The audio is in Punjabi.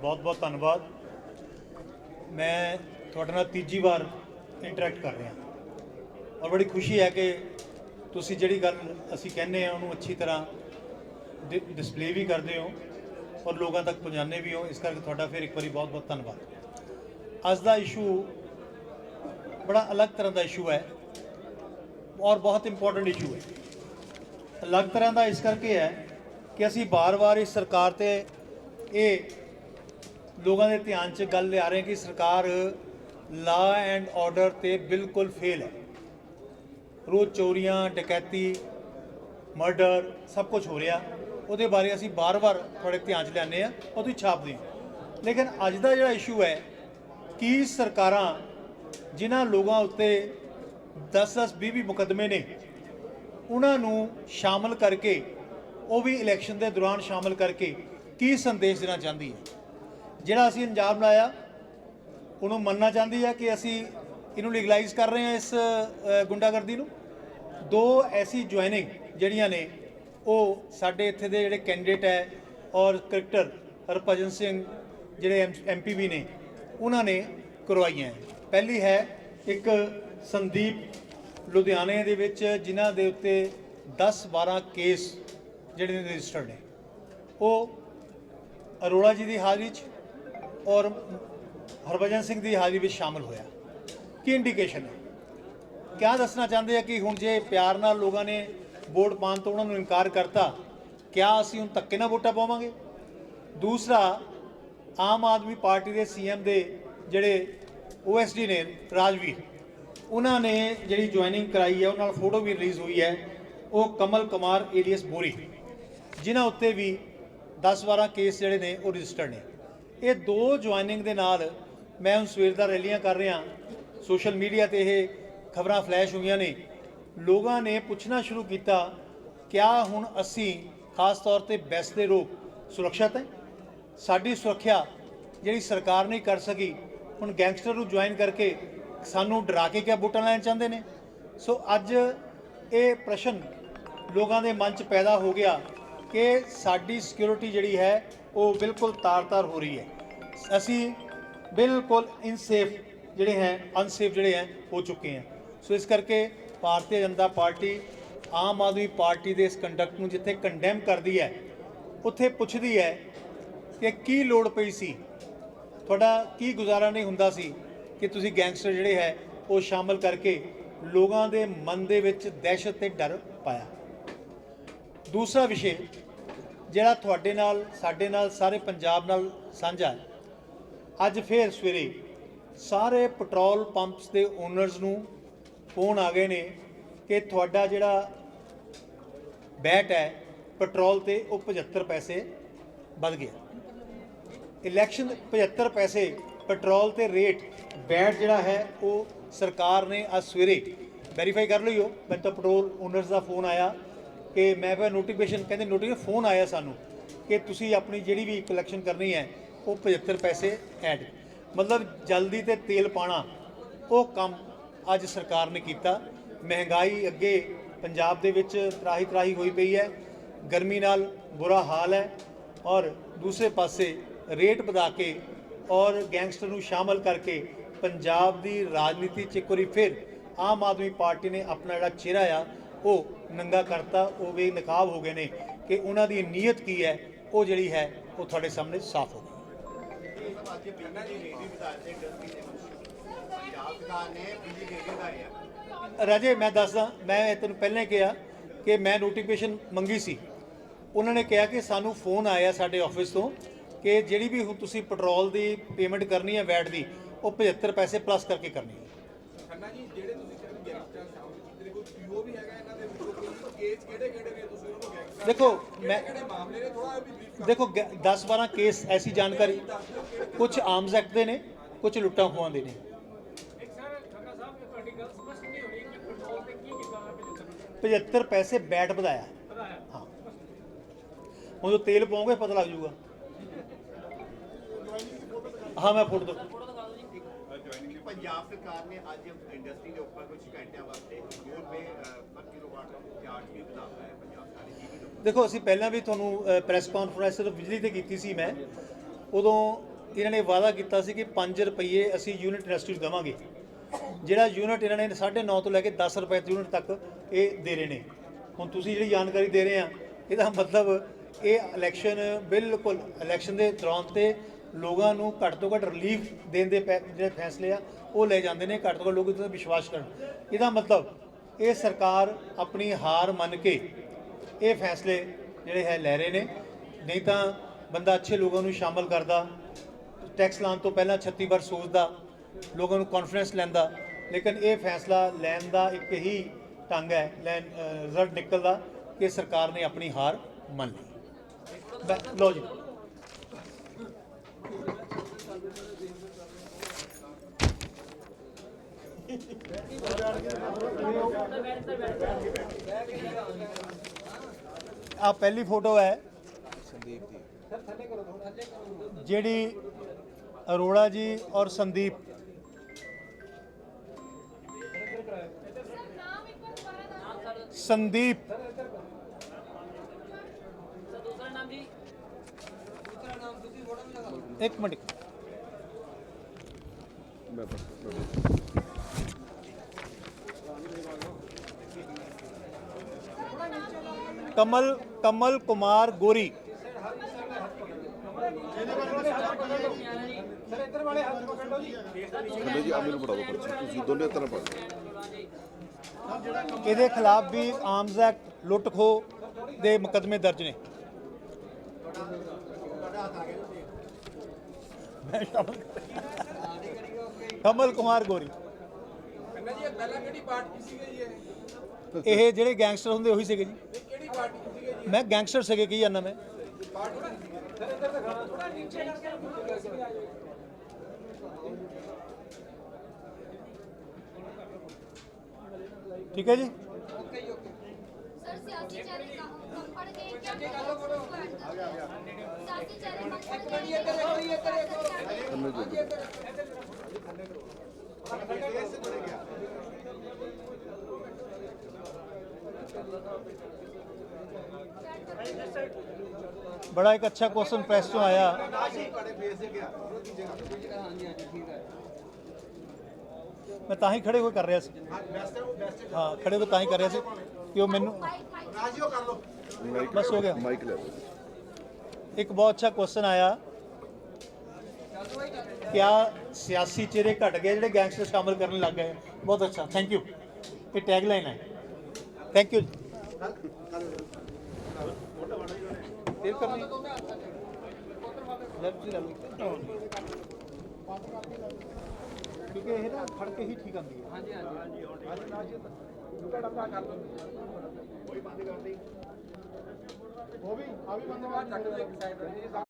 ਬਹੁਤ ਬਹੁਤ ਧੰਨਵਾਦ। ਮੈਂ ਤੁਹਾਡੇ ਨਾਲ ਤੀਜੀ ਵਾਰ ਇੰਟਰੈਕਟ ਕਰ ਰਿਹਾ। ਔਰ ਬੜੀ ਖੁਸ਼ੀ ਹੈ ਕਿ ਤੁਸੀਂ ਜਿਹੜੀ ਗੱਲ ਅਸੀਂ ਕਹਿੰਦੇ ਆ ਉਹਨੂੰ ਅੱਛੀ ਤਰ੍ਹਾਂ ਡਿਸਪਲੇ ਵੀ ਕਰਦੇ ਹੋ ਔਰ ਲੋਕਾਂ ਤੱਕ ਪਹੁੰਚਾਉਂਦੇ ਵੀ ਹੋ। ਇਸ ਕਰਕੇ ਤੁਹਾਡਾ ਫਿਰ ਇੱਕ ਵਾਰੀ ਬਹੁਤ ਬਹੁਤ ਧੰਨਵਾਦ। ਅੱਜ ਦਾ ਇਸ਼ੂ ਬੜਾ ਅਲੱਗ ਤਰ੍ਹਾਂ ਦਾ ਇਸ਼ੂ ਹੈ ਔਰ ਬਹੁਤ ਇੰਪੋਰਟੈਂਟ ਇਸ਼ੂ ਹੈ। ਅਲੱਗ ਤਰ੍ਹਾਂ ਦਾ ਇਸ ਕਰਕੇ ਹੈ ਕਿ ਅਸੀਂ ਬਾਰ-ਬਾਰ ਇਸ ਸਰਕਾਰ ਤੇ ਇਹ ਲੋਕਾਂ ਦੇ ਧਿਆਨ 'ਚ ਗੱਲ ਲਿਆ ਰਹੇ ਕਿ ਸਰਕਾਰ ਲਾ ਐਂਡ ਆਰਡਰ ਤੇ ਬਿਲਕੁਲ ਫੇਲ ਹੈ। ਰੋਜ਼ ਚੋਰੀਆਂ, ਡਕੈਤੀ, ਮਰਡਰ, ਸਭ ਕੁਝ ਹੋ ਰਿਹਾ। ਉਹਦੇ ਬਾਰੇ ਅਸੀਂ ਬਾਰ-ਬਾਰ ਤੁਹਾਡੇ ਧਿਆਨ 'ਚ ਲਿਆਉਂਦੇ ਆ ਉਹ ਤੁਸੀਂ ਛਾਪਦੇ ਹੋ। ਲੇਕਿਨ ਅੱਜ ਦਾ ਜਿਹੜਾ ਇਸ਼ੂ ਹੈ, ਕੀ ਸਰਕਾਰਾਂ ਜਿਨ੍ਹਾਂ ਲੋਕਾਂ ਉੱਤੇ 10-10 20-20 ਮੁਕੱਦਮੇ ਨੇ, ਉਹਨਾਂ ਨੂੰ ਸ਼ਾਮਲ ਕਰਕੇ, ਉਹ ਵੀ ਇਲੈਕਸ਼ਨ ਦੇ ਦੌਰਾਨ ਸ਼ਾਮਲ ਕਰਕੇ, ਕੀ ਸੰਦੇਸ਼ ਦੇਣਾ ਚਾਹੁੰਦੀ ਹੈ? ਜਿਹੜਾ ਅਸੀਂ ਅੰਜਾਮ ਲਾਇਆ, ਉਹਨੂੰ ਮੰਨਣਾ ਚਾਹੁੰਦੀ ਹੈ ਕਿ ਅਸੀਂ ਇਹਨੂੰ ਲੀਗਲਾਈਜ਼ ਕਰ ਰਹੇ ਹਾਂ ਇਸ ਗੁੰਡਾਗਰਦੀ ਨੂੰ ਦੋ ਐਸੀ ਜੁਆਇਨਿੰਗ ਜਿਹੜੀਆਂ ਨੇ, ਉਹ ਸਾਡੇ ਇੱਥੇ ਦੇ ਜਿਹੜੇ ਕੈਂਡੀਡੇਟ ਹੈ ਔਰ ਕ੍ਰਿਕਟਰ ਹਰਭਜਨ ਸਿੰਘ, ਜਿਹੜੇ ਐਮਪੀ ਵੀ ਨੇ, ਉਹਨਾਂ ਨੇ ਕਰਵਾਈਆਂ ਹੈ। ਪਹਿਲੀ ਹੈ ਇੱਕ ਸੰਦੀਪ ਲੁਧਿਆਣੇ ਦੇ ਵਿੱਚ, ਜਿਨ੍ਹਾਂ ਦੇ ਉੱਤੇ 10 12 ਕੇਸ ਜਿਹੜੇ ਨੇ ਰਜਿਸਟਰਡ ਨੇ ਉਹ ਅਰੋੜਾ ਜੀ ਦੀ ਹਾਜ਼ਰੀ 'ਚ ਔਰ ਹਰਭਜਨ ਸਿੰਘ ਦੀ ਹਾਜ਼ਰੀ ਵਿੱਚ ਸ਼ਾਮਲ ਹੋਇਆ। ਕੀ ਇੰਡੀਕੇਸ਼ਨ ਹੈ? ਕਿਆ ਦੱਸਣਾ ਚਾਹੁੰਦੇ ਆ ਕਿ ਹੁਣ ਜੇ ਪਿਆਰ ਨਾਲ ਲੋਕਾਂ ਨੇ ਵੋਟ ਪਾਉਣ ਤੋਂ ਉਹਨਾਂ ਨੂੰ ਇਨਕਾਰ ਕਰਤਾ, ਕਿਆ ਅਸੀਂ ਹੁਣ ਧੱਕੇ ਨਾਲ ਵੋਟਾਂ ਪਾਵਾਂਗੇ? ਦੂਸਰਾ, ਆਮ ਆਦਮੀ ਪਾਰਟੀ ਦੇ ਸੀਐਮ ਦੇ ਜਿਹੜੇ ਓਐਸਡੀ ਨੇ, ਰਾਜਵੀਰ, ਉਹਨਾਂ ਨੇ ਜਿਹੜੀ ਜੁਆਇਨਿੰਗ ਕਰਾਈ ਹੈ, ਉਹਨਾਂ ਨਾਲ ਫੋਟੋ ਵੀ ਰਿਲੀਜ਼ ਹੋਈ ਹੈ। ਉਹ ਕਮਲ ਕੁਮਾਰ ਏਲੀਅਸ ਬੋਰੀ, ਜਿਨ੍ਹਾਂ ਉੱਤੇ ਵੀ 10-12 ਕੇਸ ਜਿਹੜੇ ਨੇ, ਉਹ ਰਜਿਸਟਰਡ ਨੇ। ਇਹ ਦੋ ਜੁਆਇਨਿੰਗ ਦੇ ਨਾਲ ਮੈਂ ਹੁਣ ਸਵੇਰ ਦਾ ਰੈਲੀਆਂ ਕਰ ਰਿਹਾ। ਸੋਸ਼ਲ ਮੀਡੀਆ ਤੇ ਇਹ ਖਬਰਾਂ ਫਲੈਸ਼ ਹੋਈਆਂ ਨੇ। ਲੋਕਾਂ ਨੇ ਪੁੱਛਣਾ ਸ਼ੁਰੂ ਕੀਤਾ, ਕਿਆ ਹੁਣ ਅਸੀਂ ਖਾਸ ਤੌਰ ਤੇ ਬੈਸ ਦੇ ਲੋਕ ਸੁਰੱਖਿਅਤ ਹੈ? ਸਾਡੀ ਸੁਰੱਖਿਆ ਜਿਹੜੀ ਸਰਕਾਰ ਨਹੀਂ ਕਰ ਸਕੀ, ਹੁਣ ਗੈਂਗਸਟਰ ਨੂੰ ਜੁਆਇਨ ਕਰਕੇ ਸਾਨੂੰ ਡਰਾ ਕੇ ਕਿਆ ਵੋਟਾਂ ਲੈਣ ਚਾਹੁੰਦੇ ਨੇ? ਸੋ ਅੱਜ ਇਹ ਪ੍ਰਸ਼ਨ ਲੋਕਾਂ ਦੇ ਮਨ 'ਚ ਪੈਦਾ ਹੋ ਗਿਆ ਕਿ ਸਾਡੀ ਸਿਕਿਉਰਿਟੀ ਜਿਹੜੀ ਹੈ, ਉਹ ਬਿਲਕੁਲ ਤਾਰ-ਤਾਰ ਹੋ ਰਹੀ ਹੈ। ਅਸੀਂ ਬਿਲਕੁਲ ਇਨਸੇਫ ਜਿਹੜੇ ਹੈ ਅਨਸੇਫ ਜਿਹੜੇ ਹੈ, ਹੋ ਚੁੱਕੇ ਹਾਂ। ਸੋ ਇਸ ਕਰਕੇ ਭਾਰਤੀ ਜਨਤਾ ਪਾਰਟੀ, ਆਮ ਆਦਮੀ ਪਾਰਟੀ ਦੇ ਇਸ ਕੰਡਕਟ ਨੂੰ ਜਿੱਥੇ ਕੰਡੈਮ ਕਰਦੀ ਹੈ, ਉੱਥੇ ਪੁੱਛਦੀ ਹੈ ਕਿ ਕੀ ਲੋੜ ਪਈ ਸੀ, ਤੁਹਾਡਾ ਕੀ ਗੁਜ਼ਾਰਾ ਨਹੀਂ ਹੁੰਦਾ ਸੀ ਕਿ ਤੁਸੀਂ ਗੈਂਗਸਟਰ ਜਿਹੜੇ ਹੈ, ਉਹ ਸ਼ਾਮਲ ਕਰਕੇ ਲੋਕਾਂ ਦੇ ਮਨ ਦੇ ਵਿੱਚ ਦਹਿਸ਼ਤ ਤੇ ਡਰ ਪਾਇਆ। ਦੂਸਰਾ ਵਿਸ਼ੇ ਜਿਹੜਾ ਤੁਹਾਡੇ ਨਾਲ, ਸਾਡੇ ਨਾਲ, ਸਾਰੇ ਪੰਜਾਬ ਨਾਲ ਸਾਂਝਾ ਹੈ। ਅੱਜ ਫੇਰ ਸਵੇਰੇ ਸਾਰੇ ਪੈਟਰੋਲ ਪੰਪਸ ਦੇ ਓਨਰਸ ਨੂੰ ਫੋਨ ਆ ਗਏ ਨੇ ਕਿ ਤੁਹਾਡਾ ਜਿਹੜਾ ਬੈਟ ਹੈ, ਪੈਟਰੋਲ ਤੇ ਉਹ 75 ਪੈਸੇ ਵੱਧ ਗਿਆ। ਇਲੈਕਸ਼ਨ 75 ਪੈਸੇ, ਪੈਟਰੋਲ ਤੇ ਰੇਟ, ਬੈਟ ਜਿਹੜਾ ਹੈ ਉਹ ਸਰਕਾਰ ਨੇ ਅੱਜ ਸਵੇਰੇ ਵੈਰੀਫਾਈ ਕਰ ਲਈਓ ਮੈਨੂੰ ਤਾਂ ਪੈਟਰੋਲ ਓਨਰਸ ਦਾ ਫੋਨ ਆਇਆ। ਕਿ ਮੈਂ ਫਿਰ ਨੋਟੀਫਿਕੇਸ਼ਨ ਕਹਿੰਦੇ ਨੋਟੀਫਿਕੇਸ਼ਨ ਫੋਨ ਆਇਆ ਸਾਨੂੰ ਕਿ ਤੁਸੀਂ ਆਪਣੀ ਜਿਹੜੀ ਵੀ ਕਲੈਕਸ਼ਨ ਕਰਨੀ ਹੈ, ਉਹ 75 ਪੈਸੇ ਐਡ ਮਤਲਬ ਜਲਦੀ ਤੇ ਤੇਲ ਪਾਣਾ ਉਹ ਕੰਮ ਅੱਜ ਸਰਕਾਰ ਨੇ ਕੀਤਾ। ਮਹਿੰਗਾਈ ਅੱਗੇ ਪੰਜਾਬ ਦੇ ਵਿੱਚ ਤਰਾਹੀ ਤਰਾਹੀ ਹੋਈ ਪਈ ਹੈ। ਗਰਮੀ ਨਾਲ ਬੁਰਾ ਹਾਲ ਹੈ ਔਰ ਦੂਸਰੇ ਪਾਸੇ ਰੇਟ ਵਧਾ ਕੇ ਔਰ ਗੈਂਗਸਟਰ ਨੂੰ ਸ਼ਾਮਲ ਕਰਕੇ ਪੰਜਾਬ ਦੀ ਰਾਜਨੀਤੀ 'ਚ ਇੱਕ ਵਾਰੀ ਫਿਰ ਆਮ ਆਦਮੀ ਪਾਰਟੀ ਨੇ ਆਪਣਾ ਜਿਹੜਾ ਚਿਹਰਾ ਆ ਉਹ ਨੰਗਾ ਕਰਤਾ, ਉਹ ਵੀ ਨਕਾਬ ਹੋ ਗਏ ਨੇ ਕਿ ਉਹਨਾਂ ਦੀ ਨੀਅਤ ਕੀ ਹੈ, ਉਹ ਜਿਹੜੀ ਹੈ, ਉਹ ਤੁਹਾਡੇ ਸਾਹਮਣੇ ਸਾਫ਼ ਹੋ ਗਈ। ਰਾਜੇ, ਮੈਂ ਦੱਸਦਾ, ਮੈਂ ਇਹ ਤੈਨੂੰ ਪਹਿਲਾਂ ਕਿਹਾ ਕਿ ਮੈਂ ਨੋਟੀਫਿਕੇਸ਼ਨ ਮੰਗੀ ਸੀ। ਉਹਨਾਂ ਨੇ ਕਿਹਾ ਕਿ ਸਾਨੂੰ ਫੋਨ ਆਇਆ ਸਾਡੇ ਆਫਿਸ ਤੋਂ ਕਿ ਜਿਹੜੀ ਵੀ ਹੁਣ ਤੁਸੀਂ ਪੈਟਰੋਲ ਦੀ ਪੇਮੈਂਟ ਕਰਨੀ ਹੈ ਵੈਟ ਦੀ, ਉਹ 75 ਪੈਸੇ ਪਲੱਸ ਕਰਕੇ ਕਰਨੀ ਹੈ। ਖੰਨਾ ਜੀ ਜਿਹੜੇ ਤੁਸੀਂ ਕਹਿੰਦੇ ਗੈਂਗਸਟਰ ਸ਼ਾਮਲ ਕੀਤੇ ਨੇ ਕੋਈ ਪੀਓ ਵੀ ਹੈਗਾ ਇਹਨਾਂ ਦੇ ਵਿੱਚੋਂ ਕੋਈ ਕੇਸ ਕਿਹੜੇ ਕਿਹੜੇ ਨੇ ਤੁਸੀਂ ਉਹਨੂੰ ਗੈਂਗਸਟਰ ਦੇਖੋ ਮੈਂ ਦੇਖੋ 10 12 ਕੇਸ ਐਸੀ ਜਾਣਕਾਰੀ। ਕੁਝ ਆਰਮਸ ਐਕਟ ਦੇ ਨੇ ਕੁਝ ਲੁੱਟਾਂ ਖੋਹਾਂ ਦੇ ਨੇ। ਇੱਕ ਸਰ ਖੰਨਾ ਸਾਹਿਬ ਨੇ ਤੁਹਾਡੀ ਗੱਲ ਸਪਸ਼ਟ ਨਹੀਂ ਹੋਈ ਕਿ ਪੈਟਰੋਲ ਤੇ ਕੀ ਕੀਤਾ ਹੈ 75 75 ਪੈਸੇ ਬੈਟ ਵਧਾਇਆ। ਹਾਂ। ਹੁਣ ਜੋ ਤੇਲ ਪਾਉਂਗੇ ਪਤਾ ਲੱਗ ਜਾਊਗਾ। ਹਾਂ ਮੈਂ ਫੋਟੋ ਪੰਜਾਬ ਸਰਕਾਰ ਨੇ ਅੱਜ ਇੰਡਸਟਰੀ ਦੇ ਉੱਪਰ ਕੁਝ ਘੰਟਿਆਂ ਵਾਸਤੇ 2 ਰੁਪਏ ਪਰ ਕਿਲੋਵਾਟ ਦਾ ਵੀ ਵਧਾਇਆ ਹੈ ਪੰਜਾਬ ਸਰਕਾਰ ਨੇ ਦੇਖੋ, ਅਸੀਂ ਪਹਿਲਾਂ ਵੀ ਤੁਹਾਨੂੰ ਪ੍ਰੈਸ ਕਾਨਫਰੰਸ ਸਿਰਫ ਬਿਜਲੀ ਤੇ ਕੀਤੀ ਸੀ ਮੈਂ। ਉਦੋਂ ਇਹਨਾਂ ਨੇ ਵਾਅਦਾ ਕੀਤਾ ਸੀ ਕਿ 5 ਰੁਪਏ ਅਸੀਂ ਯੂਨਿਟ ਇੰਡਸਟਰੀ ਨੂੰ ਦੇਵਾਂਗੇ। ਜਿਹੜਾ ਯੂਨਿਟ ਇਹਨਾਂ ਨੇ 9.5 ਤੋਂ ਲੈ ਕੇ 10 ਰੁਪਏ ਯੂਨਿਟ ਤੱਕ ਇਹ ਦੇ ਰਹੇ ਨੇ। ਹੁਣ ਤੁਸੀਂ ਜਿਹੜੀ ਜਾਣਕਾਰੀ ਦੇ ਰਹੇ ਆ, ਇਹਦਾ ਮਤਲਬ ਇਹ ਇਲੈਕਸ਼ਨ ਬਿਲਕੁਲ ਇਲੈਕਸ਼ਨ ਦੇ ਦੌਰਾਨ ਤੇ ਲੋਕਾਂ ਨੂੰ ਘੱਟ ਤੋਂ ਘੱਟ ਰਿਲੀਫ ਦੇਣ ਦੇ ਪੈ- ਜਿਹੜੇ ਫੈਸਲੇ ਆ, ਉਹ ਲੈ ਜਾਂਦੇ ਨੇ, ਘੱਟ ਤੋਂ ਘੱਟ ਲੋਕ ਇਹਦੇ ਤੇ ਵਿਸ਼ਵਾਸ ਕਰਨ। ਇਹਦਾ ਮਤਲਬ ਇਹ ਸਰਕਾਰ ਆਪਣੀ ਹਾਰ ਮੰਨ ਕੇ ਇਹ ਫੈਸਲੇ ਜਿਹੜੇ ਹੈ ਲੈ ਰਹੇ ਨੇ। ਨਹੀਂ ਤਾਂ ਬੰਦਾ ਅੱਛੇ ਲੋਕਾਂ ਨੂੰ ਸ਼ਾਮਲ ਕਰਦਾ ਟੈਕਸ ਲਾਉਣ ਤੋਂ ਪਹਿਲਾਂ 36 ਵਾਰ ਸੋਚਦਾ, ਲੋਕਾਂ ਨੂੰ ਕੌਨਫੀਡੈਂਸ ਲੈਂਦਾ, ਲੇਕਿਨ ਇਹ ਫੈਸਲਾ ਲੈਣ ਦਾ ਇੱਕ ਹੀ ਢੰਗ ਹੈ, ਲੈਣ ਰਿਜ਼ਲਟ ਨਿਕਲਦਾ ਕਿ ਸਰਕਾਰ ਨੇ ਆਪਣੀ ਹਾਰ ਮੰਨ ਲਈ। ਬੈ- ਲਓ ਜੀ। ਆ ਪਹਿਲੀ ਫੋਟੋ ਹੈ ਜਿਹੜੀ ਅਰੋੜਾ ਜੀ ਔਰ ਸੰਦੀਪ ਸੰਦੀਪ ਇੱਕ ਮਿੰਟ ਕਮਲ ਕਮਲ ਕੁਮਾਰ ਗੋਰੀ। ਖੰਡੇ ਜੀ ਆਮਿਲ ਬੜਾ ਦੋ ਪਰਚੀ। ਤੁਸੀਂ ਦੋਨੇ ਤਰ੍ਹਾਂ ਪੜ੍ਹ ਇਹਦੇ ਖਿਲਾਫ ਵੀ ਆਰਮਸ ਐਕਟ ਲੁੱਟ ਖੋਹ ਦੇ ਮੁਕੱਦਮੇ ਦਰਜ ਨੇ। ਕਮਲ ਕੁਮਾਰ ਗੋਰੀ। ਕਹਿੰਦਾ ਜੀ ਇਹ ਪਹਿਲਾਂ ਕਿਹੜੀ ਪਾਰਟੀ ਸੀਗੇ ਜੀ ਇਹ? ਇਹ ਜਿਹੜੇ ਗੈਂਗਸਟਰ ਹੁੰਦੇ ਉਹੀ ਸੀਗੇ ਜੀ। ਮੈਂ ਗੈਂਗਸਟਰ ਸੀਗੇ, ਕੀ ਜਾਨਾ ਮੈਂ? ਠੀਕ ਹੈ ਜੀ? ਸਰ ਸਿਆਸੀ ਚਿਹਰੇ ਕੰਮ ਪੜ ਗਏ ਕਿਆ ਆ ਗਿਆ ਆ ਗਿਆ ਸਿਆਸੀ ਚਿਹਰੇ ਕੰਮ ਪੜ ਗਏ ਇੱਕ ਮਿੰਟ ਇੱਧਰ ਇੱਧਰ ਇੱਧਰ ਇੱਧਰ ਥੱਲੇ ਕਰੋ ਥੱਲੇ ਕਰੋ ਅੱਛਾ ਕੁਐਸਚਨ ਪ੍ਰੈਸ ਤੋਂ ਆਇਆ ਮੈਂ ਤਾਂ ਹੀ ਖੜੇ ਹੋਏ ਕਰ ਰਿਹਾ ਸੀ ਹਾਂ ਖੜੇ ਹੋਏ ਤਾਂ ਹੀ ਕਰ ਰਿਹਾ ਸੀ ਕਿ ਉਹ ਮੈਨੂੰ ਮਾਈਕ ਬਸ ਹੋ ਗਿਆ। ਮਾਈਕ ਲੈ ਲਓ ਇੱਕ ਬਹੁਤ ਅੱਛਾ ਕੁਐਸਚਨ ਆਇਆ ਕਿਆ ਸਿਆਸੀ ਚਿਹਰੇ ਘਟ ਗਏ ਜਿਹੜੇ ਗੈਂਗਸਟਰ ਸ਼ਾਮਲ ਕਰਨ ਲੱਗ ਗਏ ਬਹੁਤ ਅੱਛਾ ਥੈਂਕ ਯੂ ਇਹ ਟੈਗ ਲਾਈਨ ਹੈ ਥੈਂਕ ਯੂ ਫੇਰ ਕਰਨੀ ਲੈ ਤੁਸੀਂ ਲੈ ਲਓ ਕਿਉਂਕਿ ਇਹ ਨਾ ਫੜ ਕੇ ਹੀ ਠੀਕ ਆਉਂਦੀ ਹੈ ਹਾਂਜੀ ਹਾਂਜੀ ਉਹ ਵੀ ਆ ਵੀ ਬੰਦਾ ਚੱਕ ਲਓ ਇੱਕ ਸਾਈਡ